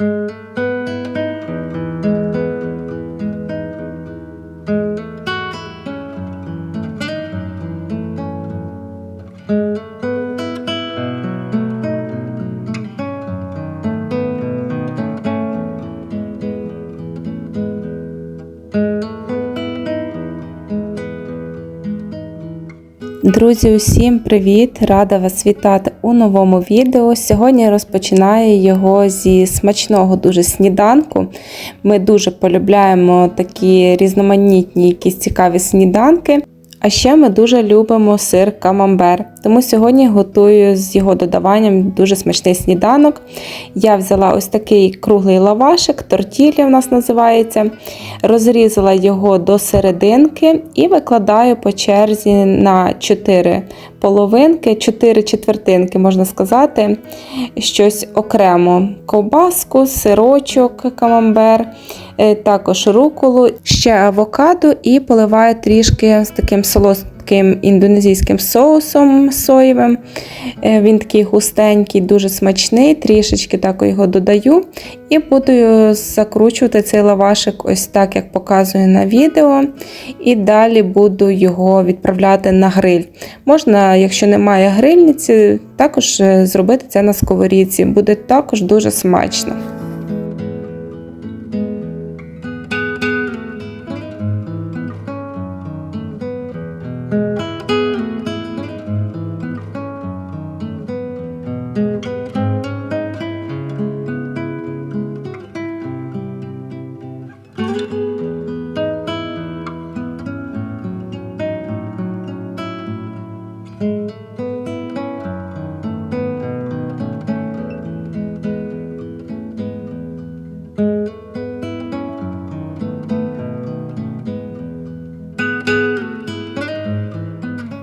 thank you Друзі, усім привіт! Рада вас вітати у новому відео. Сьогодні розпочинаю його зі смачного дуже сніданку. Ми дуже полюбляємо такі різноманітні, якісь цікаві сніданки. А ще ми дуже любимо сир камамбер. Тому сьогодні готую з його додаванням дуже смачний сніданок. Я взяла ось такий круглий лавашик, тортілля в нас називається. Розрізала його до серединки і викладаю по черзі на 4 половинки, 4 четвертинки, можна сказати, щось окремо. Ковбаску, сирочок, камамбер, е, також руколу, ще авокадо і поливаю трішки з таким солодким індонезійським соусом соєвим. Е, Він такий густенький, дуже смачний, трішечки так його додаю. І буду закручувати цей лавашик ось так, як показую на відео. І далі буду його відправляти на гриль. Можна, якщо немає грильниці, також е, зробити це на сковорідці. Буде також дуже смачно.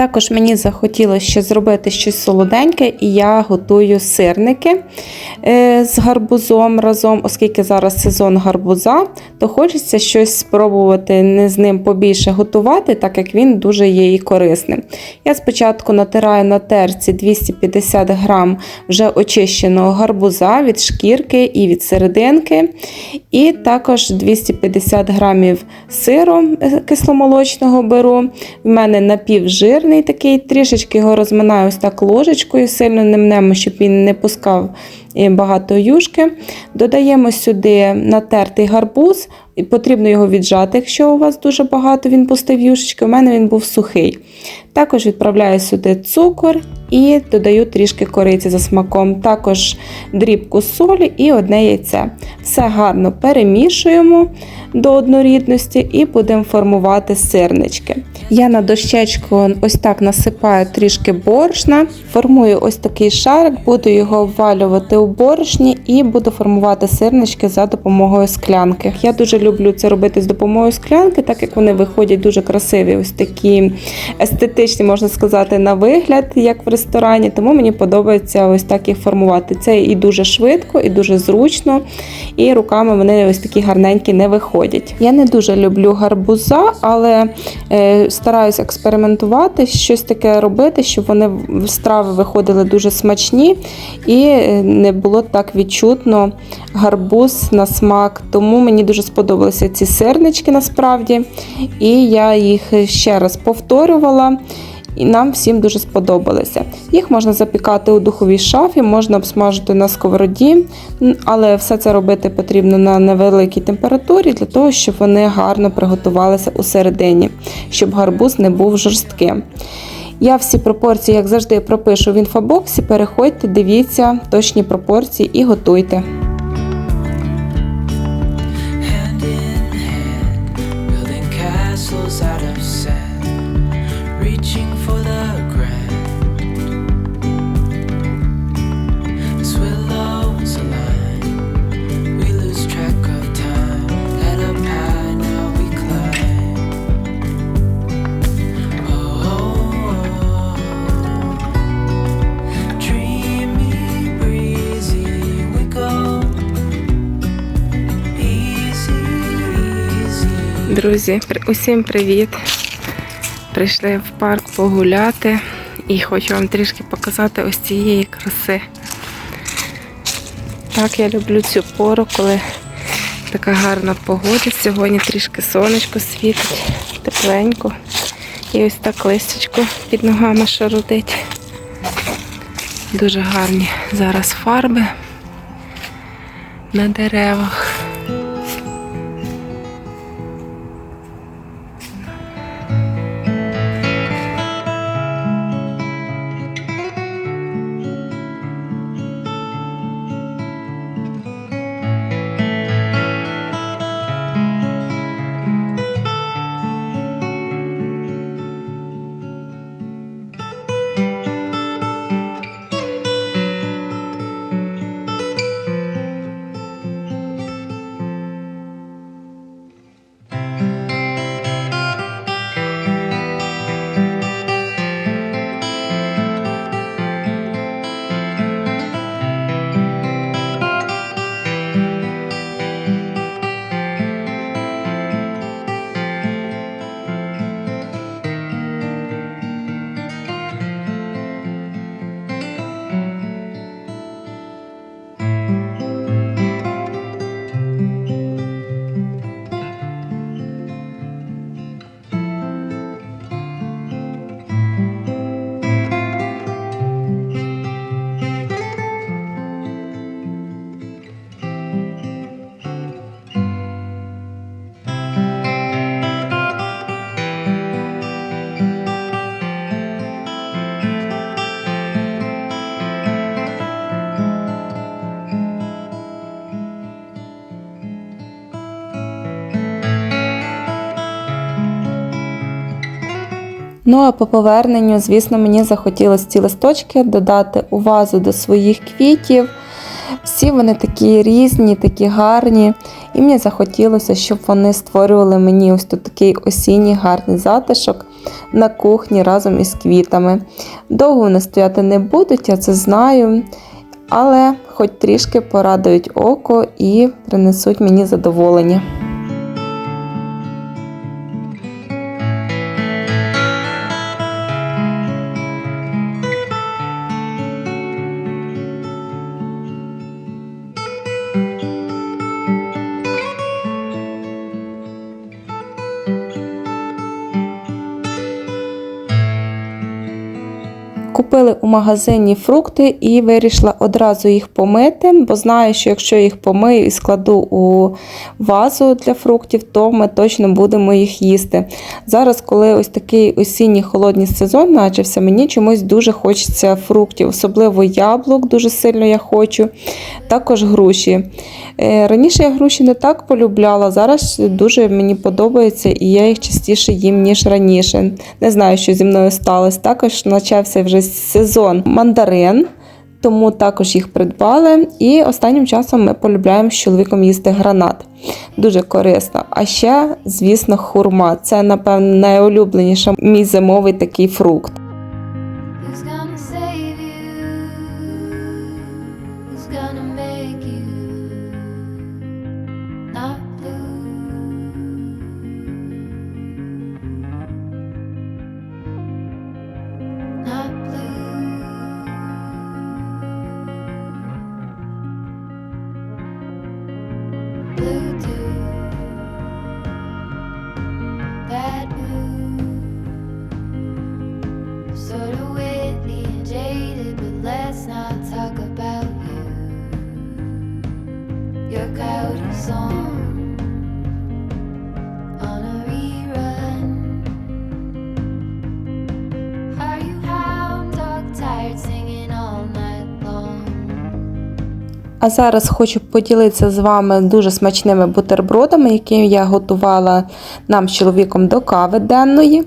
Також мені захотілося ще зробити щось солоденьке, і я готую сирники е, з гарбузом разом, оскільки зараз сезон гарбуза, то хочеться щось спробувати не з ним побільше готувати, так як він дуже є і корисним. Я спочатку натираю на терці 250 грам вже очищеного гарбуза від шкірки і від серединки, і також 250 грамів сиру е, кисломолочного беру. В мене напівжирний такий, трішечки його розминаю ось так ложечкою, сильно не мнемо, щоб він не пускав е, багато юшки. Додаємо сюди натертий гарбуз, потрібно його віджати, якщо у вас дуже багато він пустив юшечки. У мене він був сухий. Також відправляю сюди цукор і додаю трішки кориці за смаком, також дрібку солі і одне яйце. Все гарно перемішуємо до однорідності і будемо формувати сирнички. Я на дощечку ось так насипаю трішки борошна, формую ось такий шарик, буду його обвалювати у борошні і буду формувати сирнички за допомогою склянки. Я дуже люблю це робити з допомогою склянки, так як вони виходять дуже красиві, ось такі естетичні, можна сказати, на вигляд, як в ресторані. Тому мені подобається ось так їх формувати. Це і дуже швидко, і дуже зручно, і руками вони ось такі гарненькі не виходять. Я не дуже люблю гарбуза, але е, стараюсь експериментувати, щось таке робити, щоб вони страви виходили дуже смачні і е, не було так відчутно гарбуз на смак. Тому мені дуже сподобалися ці сирнички насправді. І я їх ще раз повторювала. І нам всім дуже сподобалися. Їх можна запікати у духовій шафі, можна обсмажити на сковороді, але все це робити потрібно на невеликій температурі для того, щоб вони гарно приготувалися у середині, щоб гарбуз не був жорстким. Я всі пропорції, як завжди, пропишу в інфобоксі. Переходьте, дивіться точні пропорції і готуйте. Друзі, усім привіт! Прийшли в парк погуляти і хочу вам трішки показати ось цієї краси. Так, я люблю цю пору, коли така гарна погода. Сьогодні трішки сонечко світить, тепленько. І ось так листячко під ногами шарудить. Дуже гарні зараз фарби на деревах. Ну а по поверненню, звісно, мені захотілося ці листочки додати у вазу до своїх квітів. Всі вони такі різні, такі гарні. І мені захотілося, щоб вони створювали мені ось тут такий осінній гарний затишок на кухні разом із квітами. Довго вони стояти не будуть, я це знаю. Але хоч трішки порадують око і принесуть мені задоволення. Купили у магазині фрукти і вирішила одразу їх помити, бо знаю, що якщо їх помию і складу у вазу для фруктів, то ми точно будемо їх їсти. Зараз, коли ось такий осінній холодний сезон почався, мені чомусь дуже хочеться фруктів, особливо яблук, дуже сильно я хочу, також груші. Е, Раніше я груші не так полюбляла, зараз дуже мені подобається і я їх частіше їм, ніж раніше. Не знаю, що зі мною сталося. Також почався вже сезон мандарин, тому також їх придбали. І останнім часом ми полюбляємо з чоловіком їсти гранат. Дуже корисно. А ще, звісно, хурма. Це, напевно, найулюбленіший мій зимовий такий фрукт. Gonna make you А зараз хочу поділитися з вами дуже смачними бутербродами, які я готувала нам з чоловіком до кави денної.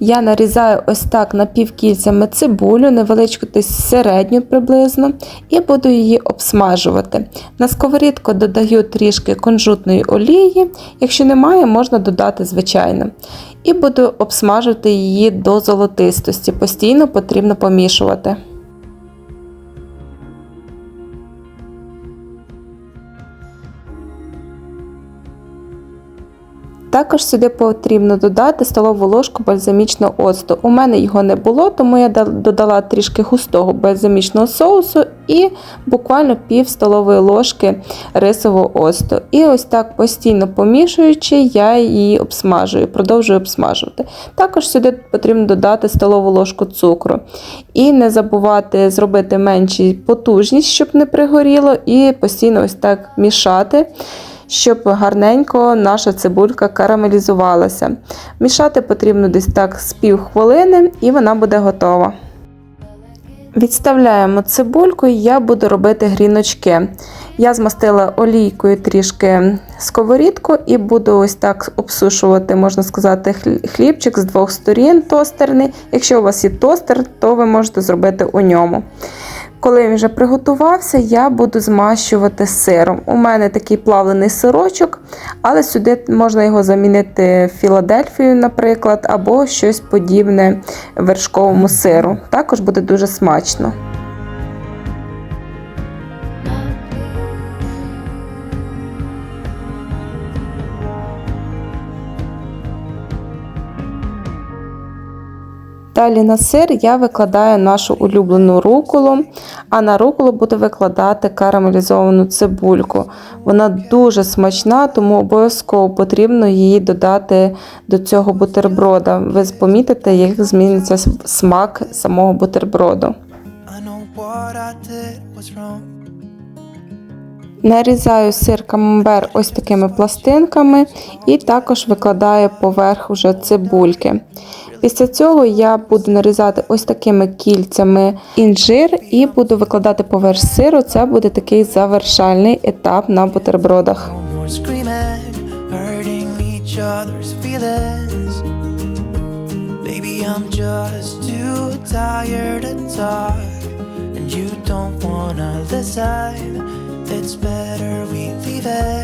Я нарізаю ось так напівкільцями цибулю, невеличку десь середню приблизно, і буду її обсмажувати. На сковорідку додаю трішки кунжутної олії, якщо немає, можна додати звичайно. І буду обсмажувати її до золотистості. Постійно потрібно помішувати. Також сюди потрібно додати столову ложку бальзамічного оцту. У мене його не було, тому я додала трішки густого бальзамічного соусу і буквально пів столової ложки рисового оцту. І ось так постійно помішуючи, я її обсмажую, продовжую обсмажувати. Також сюди потрібно додати столову ложку цукру. І не забувати зробити меншу потужність, щоб не пригоріло, і постійно ось так мішати. Щоб гарненько наша цибулька карамелізувалася. Мішати потрібно десь так з пів хвилини, і вона буде готова. Відставляємо цибульку, і я буду робити гріночки. Я змастила олійкою трішки сковорідку і буду ось так обсушувати, можна сказати, хлібчик з двох сторін тостерний. Якщо у вас є тостер, то ви можете зробити у ньому. Коли він вже приготувався, я буду змащувати сиром. У мене такий плавлений сирочок, але сюди можна його замінити Філадельфією, наприклад, або щось подібне вершковому сиру. Також буде дуже смачно. Далі на сир я викладаю нашу улюблену руколу, а на руколу буду викладати карамелізовану цибульку. Вона дуже смачна, тому обов'язково потрібно її додати до цього бутерброда. Ви помітите, як зміниться смак самого бутерброду. Нарізаю сир камамбер ось такими пластинками і також викладаю поверх уже цибульки. Після цього я буду нарізати ось такими кільцями інжир і буду викладати поверх сиру. Це буде такий завершальний етап на бутербродах. It's better we leave it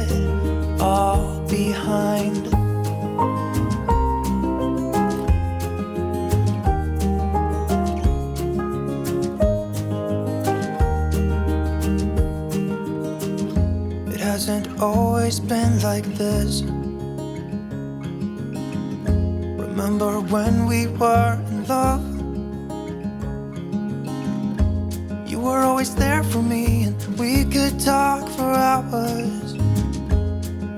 always been like this. Remember when we were in love? You were always there for me, and we could talk for hours.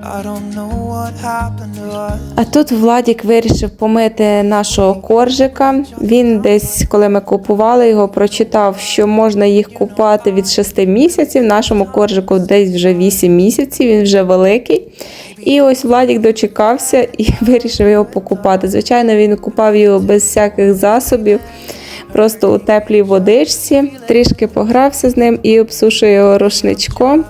I don't know what happened. А тут Владік вирішив помити нашого коржика. Він десь, коли ми купували його, прочитав, що можна їх купати від 6 місяців. Нашому коржику десь вже 8 місяців, він вже великий. І ось Владік дочекався і вирішив його покупати. Звичайно, він купав його без всяких засобів. Просто у теплій водичці, трішки погрався з ним і обсушує його рушничком.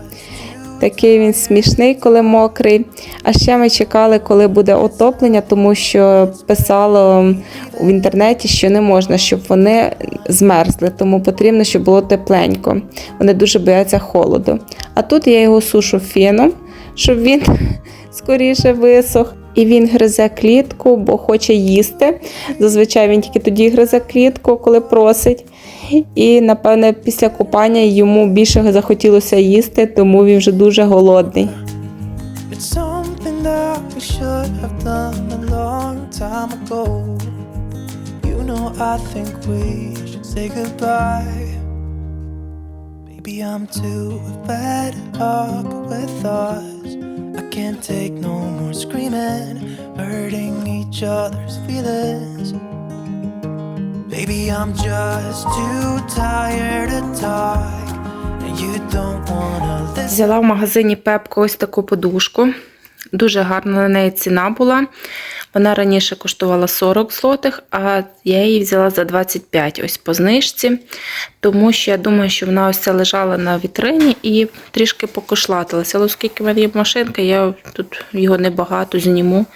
Такий він смішний, коли мокрий. А ще ми чекали, коли буде отоплення, тому що писало в інтернеті, що не можна, щоб вони змерзли, тому потрібно, щоб було тепленько. Вони дуже бояться холоду. А тут я його сушу феном, щоб він скоріше висох. І він гризе клітку, бо хоче їсти. Зазвичай він тільки тоді гризе клітку, коли просить. І, напевне, після купання йому більше захотілося їсти, тому він вже дуже голодний. Maybe I'm too fed up with us. Can't take no more screaming, hurting each other's feelings. Baby, I'm just too tired to talk, and you don't wanna listen. Взяла в магазині Пепко ось таку подушку. Дуже гарна на неї ціна була. Вона раніше коштувала 40 злотих, а я її взяла за 25 ось по знижці. Тому що я думаю, що вона ось лежала на вітрині і трішки покошлатилася. Але оскільки в мене є машинка, я тут його небагато зніму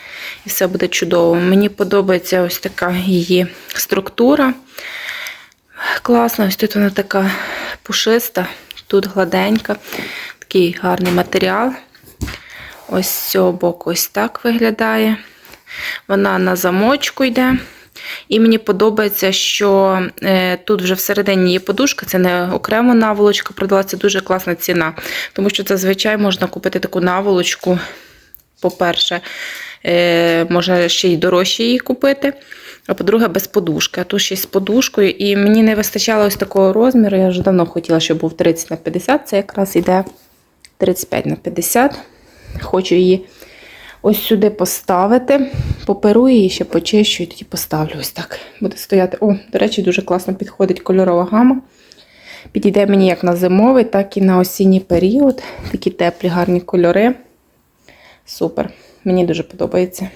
і все буде чудово. Мені подобається ось така її структура. Класна, ось тут вона така пушиста, тут гладенька, такий гарний матеріал. Ось з цього боку ось так виглядає. Вона на замочку йде. І мені подобається, що е, тут вже всередині є подушка, це не окрема наволочка, продалася дуже класна ціна. Тому що зазвичай можна купити таку наволочку, по-перше, е, може ще й дорожче її купити. А по-друге, без подушки. А тут ще й з подушкою. І мені не вистачало ось такого розміру. Я вже давно хотіла, щоб був 30 на 50. Це якраз йде 35 на 50. Хочу її ось сюди поставити. Поперу її ще почищу і тоді поставлю ось так. Буде стояти. О, до речі, дуже класно підходить кольорова гама. Підійде мені як на зимовий, так і на осінній період. Такі теплі, гарні кольори. Супер. Мені дуже подобається.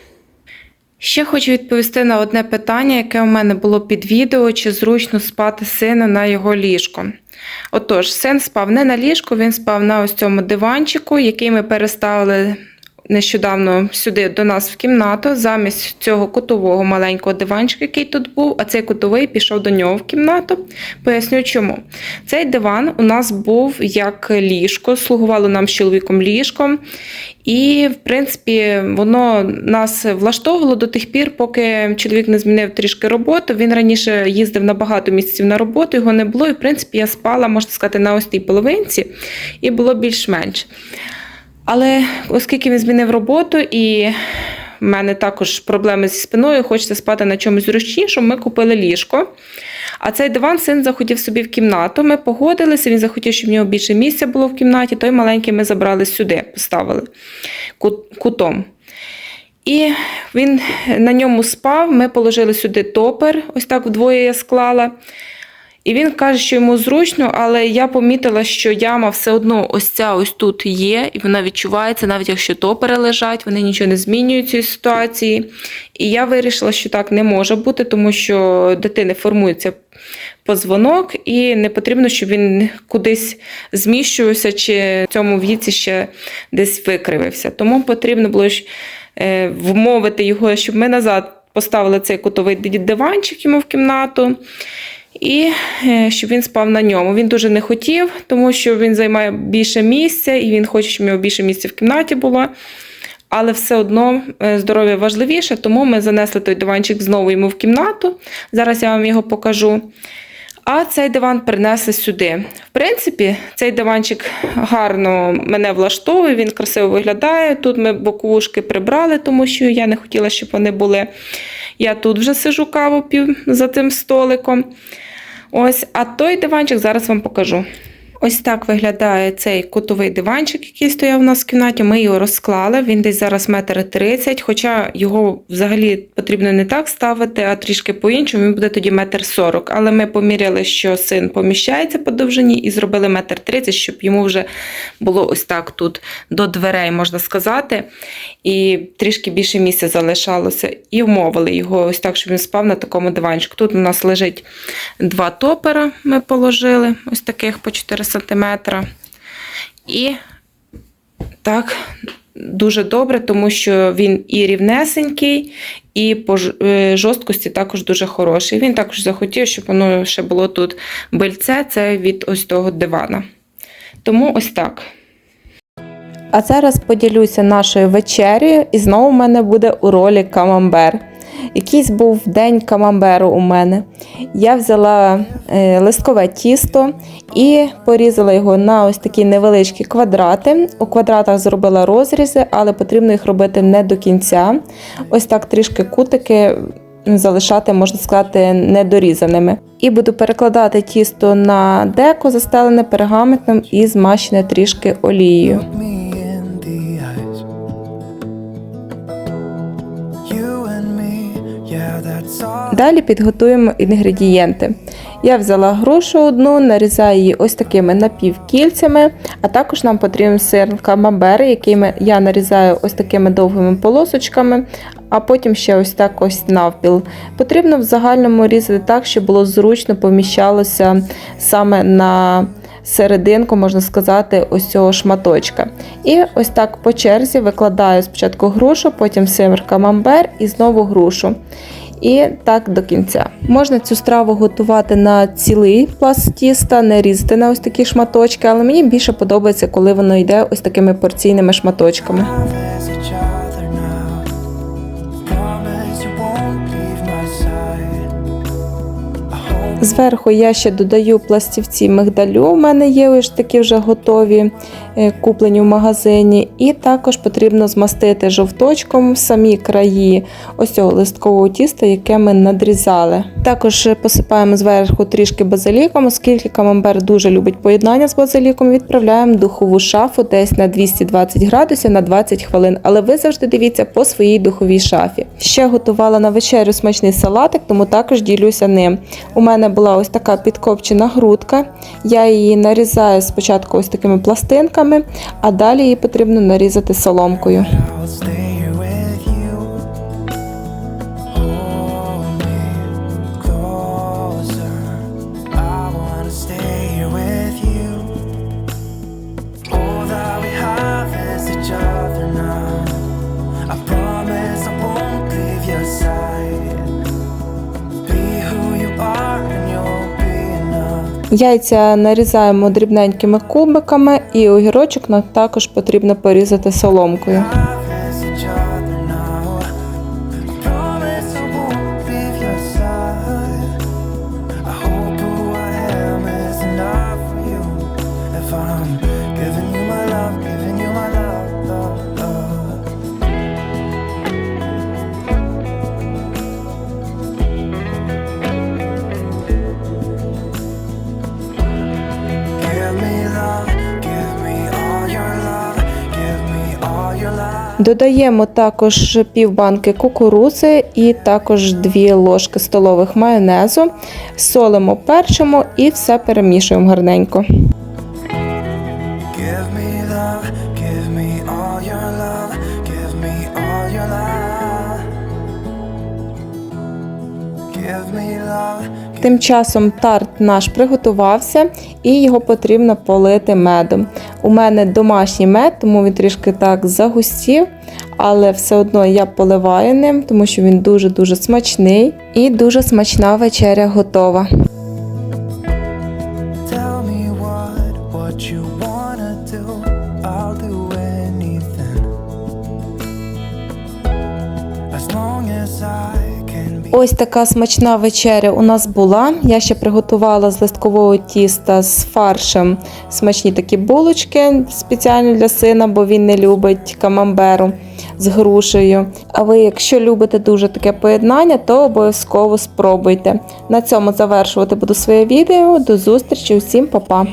Ще хочу відповісти на одне питання, яке у мене було під відео, чи зручно спати сина на його ліжко. Отож, син спав не на ліжку, він спав на ось цьому диванчику, який ми переставили нещодавно сюди до нас в кімнату, замість цього кутового маленького диванчика, який тут був, а цей кутовий пішов до нього в кімнату. Поясню чому. Цей диван у нас був як ліжко, слугувало нам з чоловіком ліжком. І, в принципі, воно нас влаштовувало до тих пір, поки чоловік не змінив трішки роботу. Він раніше їздив на багато місяців на роботу, його не було. І, в принципі, я спала, можна сказати, на ось тій половинці, і було більш-менш. Але оскільки він змінив роботу і в мене також проблеми зі спиною, хочеться спати на чомусь зручнішому, ми купили ліжко. А цей диван син захотів собі в кімнату. Ми погодилися, він захотів, щоб в нього більше місця було в кімнаті. Той маленький ми забрали сюди, поставили кутом. І він на ньому спав. Ми положили сюди топер, ось так вдвоє я склала. І він каже, що йому зручно, але я помітила, що яма все одно ось ця ось тут є, і вона відчувається, навіть якщо топери лежать, вони нічого не змінюють цієї ситуації. І я вирішила, що так не може бути, тому що дитини формується позвонок, і не потрібно, щоб він кудись зміщувався чи в цьому віці ще десь викривився. Тому потрібно було ж, е, вмовити його, щоб ми назад поставили цей кутовий диванчик йому в кімнату. І е, щоб він спав на ньому. Він дуже не хотів, тому що він займає більше місця, і він хоче, щоб у нього більше місця в кімнаті було. Але все одно е, здоров'я важливіше, тому ми занесли той диванчик знову йому в кімнату. Зараз я вам його покажу. А цей диван принесли сюди. В принципі, цей диванчик гарно мене влаштовує, він красиво виглядає. Тут ми боковушки прибрали, тому що я не хотіла, щоб вони були. Я тут вже сижу каву пів за тим столиком. Ось, а той диванчик зараз вам покажу. Ось так виглядає цей кутовий диванчик, який стояв у нас в кімнаті. Ми його розклали. Він десь зараз метр тридцять, хоча його взагалі потрібно не так ставити, а трішки по-іншому. Він буде тоді метр сорок. Але ми поміряли, що син поміщається по довжині, і зробили метр тридцять, щоб йому вже було ось так тут до дверей, можна сказати. І трішки більше місця залишалося. І вмовили його ось так, щоб він спав на такому диванчику. Тут у нас лежить два топера, ми положили, ось таких по 4 см. І так, дуже добре, тому що він і рівнесенький, і по е, жорсткості також дуже хороший. Він також захотів, щоб воно ще було тут бильце, це від ось того дивана. Тому ось так. А зараз поділюся нашою вечерею, і знову в мене буде у ролі камамбер. Якийсь був день камамберу у мене. Я взяла е, листкове тісто і порізала його на ось такі невеличкі квадрати. У квадратах зробила розрізи, але потрібно їх робити не до кінця. Ось так трішки кутики залишати, можна сказати, недорізаними. І буду перекладати тісто на деко, застелене пергаментом і змащене трішки олією. Далі підготуємо інгредієнти. Я взяла грушу одну, нарізаю її ось такими напівкільцями, а також нам потрібен сир камамбер, який я нарізаю ось такими довгими полосочками, а потім ще ось так ось навпіл. Потрібно в загальному різати так, щоб було зручно поміщалося саме на серединку, можна сказати, ось цього шматочка. І ось так по черзі викладаю спочатку грушу, потім сир камамбер і знову грушу. І так до кінця. Можна цю страву готувати на цілий пласт тіста, не різати на ось такі шматочки, але мені більше подобається, коли воно йде ось такими порційними шматочками. Зверху я ще додаю пластівці мигдалю. У мене є ось такі вже готові. Е, куплені в магазині. І також потрібно змастити жовточком самі краї ось цього листкового тіста, яке ми надрізали. Також посипаємо зверху трішки базиліком, оскільки камамбер дуже любить поєднання з базиліком. Відправляємо духову шафу десь на 220 градусів на 20 хвилин. Але ви завжди дивіться по своїй духовій шафі. Ще готувала на вечерю смачний салатик, тому також ділюся ним. У мене була ось така підкопчена грудка. Я її нарізаю спочатку ось такими пластинками, а далі її потрібно нарізати соломкою. Яйця нарізаємо дрібненькими кубиками, і огірочок нам також потрібно порізати соломкою. Додаємо також півбанки кукурузи і також 2 ложки столових майонезу, солимо, перчимо і все перемішуємо гарненько. Тим часом тарт наш приготувався і його потрібно полити медом. У мене домашній мед, тому він трішки так загустів, але все одно я поливаю ним, тому що він дуже-дуже смачний і дуже смачна вечеря готова. As long as I. Ось така смачна вечеря у нас була. Я ще приготувала з листкового тіста з фаршем смачні такі булочки спеціально для сина, бо він не любить камамберу з грушею. А ви, якщо любите дуже таке поєднання, то обов'язково спробуйте. На цьому завершувати буду своє відео. До зустрічі, усім па-па!